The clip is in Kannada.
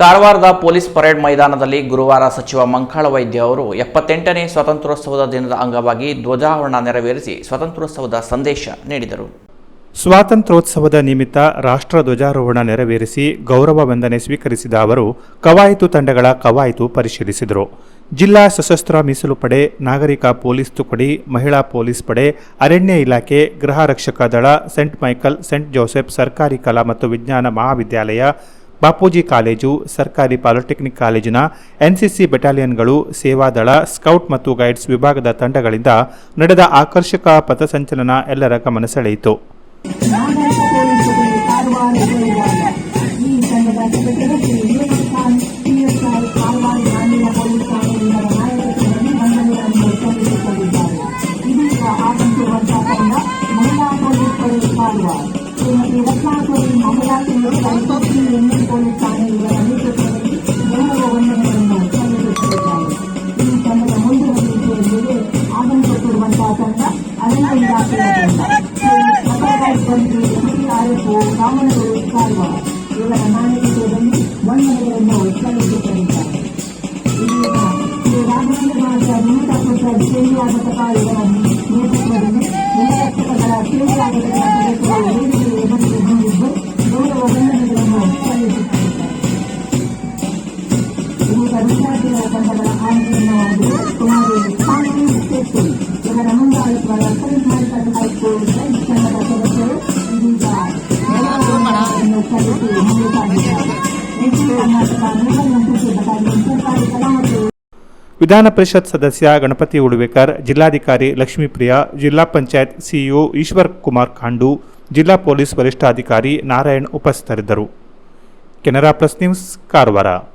ಕಾರವಾರದ ಪೊಲೀಸ್ ಪರೇಡ್ ಮೈದಾನದಲ್ಲಿ ಗುರುವಾರ ಸಚಿವ ಮಂಕಾಳ ವೈದ್ಯ ಅವರು ಎಪ್ಪತ್ತೆಂಟನೇ ಸ್ವಾತಂತ್ರ್ಯೋತ್ಸವದ ದಿನದ ಅಂಗವಾಗಿ ಧ್ವಜಾರೋಹಣ ನೆರವೇರಿಸಿ ಸ್ವಾತಂತ್ರ್ಯೋತ್ಸವದ ಸಂದೇಶ ನೀಡಿದರು. ಸ್ವಾತಂತ್ರ್ಯೋತ್ಸವದ ನಿಮಿತ್ತ ರಾಷ್ಟ್ರ ಧ್ವಜಾರೋಹಣ ನೆರವೇರಿಸಿ ಗೌರವ ವಂದನೆ ಸ್ವೀಕರಿಸಿದ ಅವರು ಕವಾಯತು ತಂಡಗಳ ಕವಾಯತು ಪರಿಶೀಲಿಸಿದರು. ಜಿಲ್ಲಾ ಸಶಸ್ತ್ರ ಮೀಸಲು ಪಡೆ, ನಾಗರಿಕ ಪೊಲೀಸ್ ತುಕಡಿ, ಮಹಿಳಾ ಪೊಲೀಸ್ ಪಡೆ, ಅರಣ್ಯ ಇಲಾಖೆ, ಗೃಹ ರಕ್ಷಕ ದಳ, ಸೆಂಟ್ ಮೈಕಲ್, ಸೆಂಟ್ ಜೋಸೆಫ್ ಸರ್ಕಾರಿ ಕಲಾ ಮತ್ತು ವಿಜ್ಞಾನ ಮಹಾವಿದ್ಯಾಲಯ ಬಾಪೂಜಿ ಕಾಲೇಜು, ಸರ್ಕಾರಿ ಪಾಲಿಟೆಕ್ನಿಕ್ ಕಾಲೇಜಿನ ಎನ್ಸಿಸಿ ಬೆಟಾಲಿಯನ್ಗಳು ಸೇವಾದಳ ಸ್ಕೌಟ್ ಮತ್ತು ಗೈಡ್ಸ್ ವಿಭಾಗದ ತಂಡಗಳಿಂದ ನಡೆದ ಆಕರ್ಷಕ ಪಥಸಂಚಲನ ಎಲ್ಲರ ಗಮನ ಸೆಳೆಯಿತು. ನಾಗರಿಕ ಇದೀಗ ವಿದ್ಯಾರ್ಥಿಗಳ ತಂಡಗಳ ಆಯ್ಕೆಯನ್ನು ಕುಮಾರಿ ಸಾಂಗ್ಲಿ ವಿಧಾನ ಪರಿಷತ್ ಸದಸ್ಯ ಗಣಪತಿ ಉಳುವೇಕರ್, ಜಿಲ್ಲಾಧಿಕಾರಿ ಲಕ್ಷ್ಮೀಪ್ರಿಯ, ಜಿಲ್ಲಾ ಪಂಚಾಯತ್ ಸಿಇಒ ಈಶ್ವರ್ ಕುಮಾರ್ ಖಾಂಡು, ಜಿಲ್ಲಾ ಪೊಲೀಸ್ ವರಿಷ್ಠಾಧಿಕಾರಿ ನಾರಾಯಣ್ ಉಪಸ್ಥಿತರಿದ್ದರು. Canara plus news, Karwar.